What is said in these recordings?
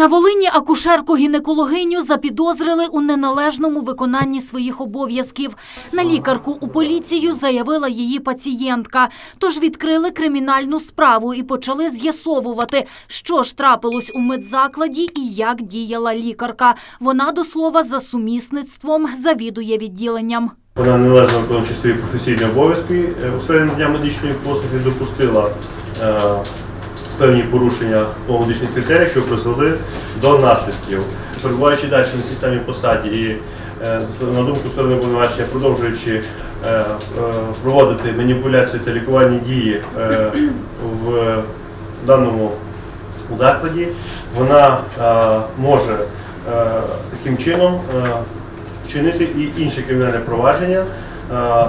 На Волині акушерку-гінекологиню запідозрили у неналежному виконанні своїх обов'язків. На лікарку у поліцію заявила її пацієнтка. Тож відкрили кримінальну справу і почали з'ясовувати, що ж трапилось у медзакладі і як діяла лікарка. Вона, до слова, за сумісництвом завідує відділенням. Вона належно виконуючи свої професійні обов'язки е, у сфері надання медичної послуги, допустила е, певні порушення по медичних критеріях, що призвели до наслідків. Перебуваючи далі на цій самій посаді і е, на думку сторони обвинувачення, продовжуючи е, е, проводити маніпуляції та лікувальні дії в даному закладі, вона може таким чином вчинити і інші кримінальні провадження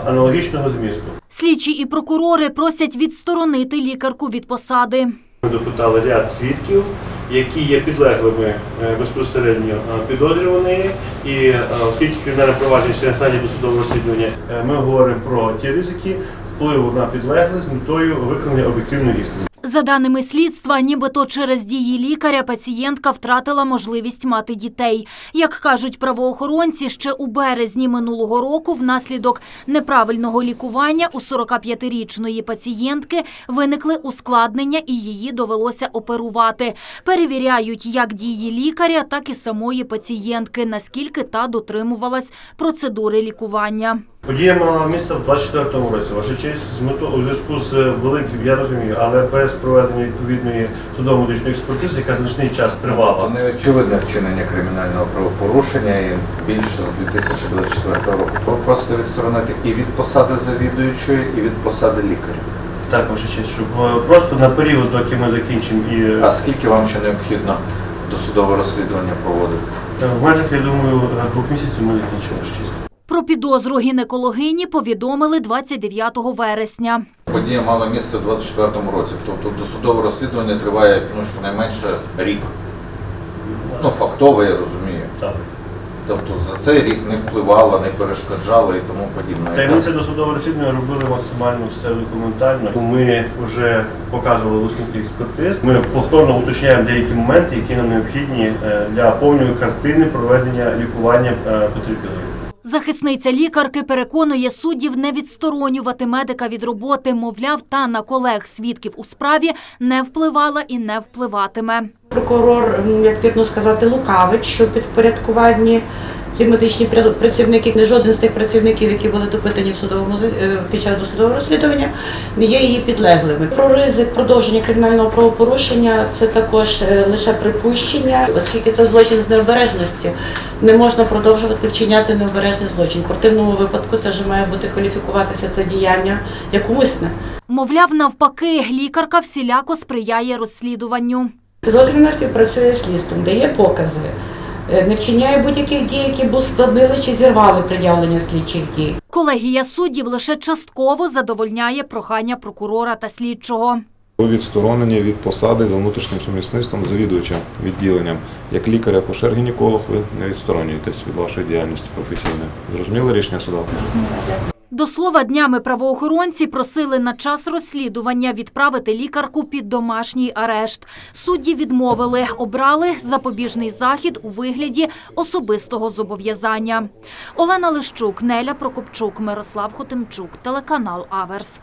аналогічного змісту. Слідчі і прокурори просять відсторонити лікарку від посади. Ми допитали ряд свідків, які є підлеглими е, безпосередньо е, підозрюваної, і е, оскільки кримінальне провадження ще на стадії досудового розслідування, ми говоримо про ті ризики впливу на підлеглих з метою виконання об'єктивної істини. За даними слідства, нібито через дії лікаря пацієнтка втратила можливість мати дітей. Як кажуть правоохоронці, ще у березні минулого року внаслідок неправильного лікування у 45-річної пацієнтки виникли ускладнення і її довелося оперувати. Перевіряють як дії лікаря, так і самої пацієнтки, наскільки та дотримувалась процедури лікування. Подія мала місце в 24-му році. Ваша честь з метою у зв'язку з великим, я розумію, але без проведення відповідної судово-медичної експертизи, яка значний час тривала. Неочевидне вчинення кримінального правопорушення і більше з 2024 року. Просите відсторонити і від посади завідуючої, і від посади лікаря. Так, ваша честь, щоб е, просто на період, доки ми закінчимо і е, А скільки вам ще необхідно досудове розслідування проводити? в межах, я думаю, двох місяців ми закінчимо честь. Про підозру гінекологині повідомили 29 вересня. Подія мала місце у 2024 році, тобто досудове розслідування триває ну, щонайменше рік. Ну, фактово, я розумію. Тобто за цей рік не впливала, не перешкоджала і тому подібне. Таємниця до судового розслідування робили максимально все документально. Ми вже показували висновки експертиз. Ми повторно уточняємо деякі моменти, які нам необхідні е, для повної картини проведення лікування е, потерпілої. Захисниця лікарки переконує суддів не відсторонювати медика від роботи, мовляв, та на колег свідків у справі не впливала і не впливатиме. Прокурор, як вірно сказати, лукавить, що підпорядкуванні ці медичні працівники, не жоден з тих працівників, які були допитані в судовому е, під час досудового розслідування, не є її підлеглими. Про ризик продовження кримінального правопорушення це також е, лише припущення, оскільки це злочин з необережності, не можна продовжувати вчиняти необережний злочин. В противному випадку це вже має бути кваліфікуватися це діяння як умисне. Мовляв, навпаки, лікарка всіляко сприяє розслідуванню. Підозрювана співпрацює з слідством, дає покази, не вчиняє будь-яких дій, які б ускладнили чи зірвали пред'явлення слідчих дій. Колегія суддів лише частково задовольняє прохання прокурора та слідчого. Ви відсторонені від посади за внутрішнім сумісництвом завідувача відділенням. Як лікар акушер гінеколог ви не відсторонюєтесь від вашої діяльності професійної. Зрозуміли рішення суду? До слова, днями правоохоронці просили на час розслідування відправити лікарку під домашній арешт. Судді відмовили, обрали запобіжний захід у вигляді особистого зобов'язання. Олена Лищук, Неля Прокопчук, Мирослав Хотимчук, телеканал Аверс.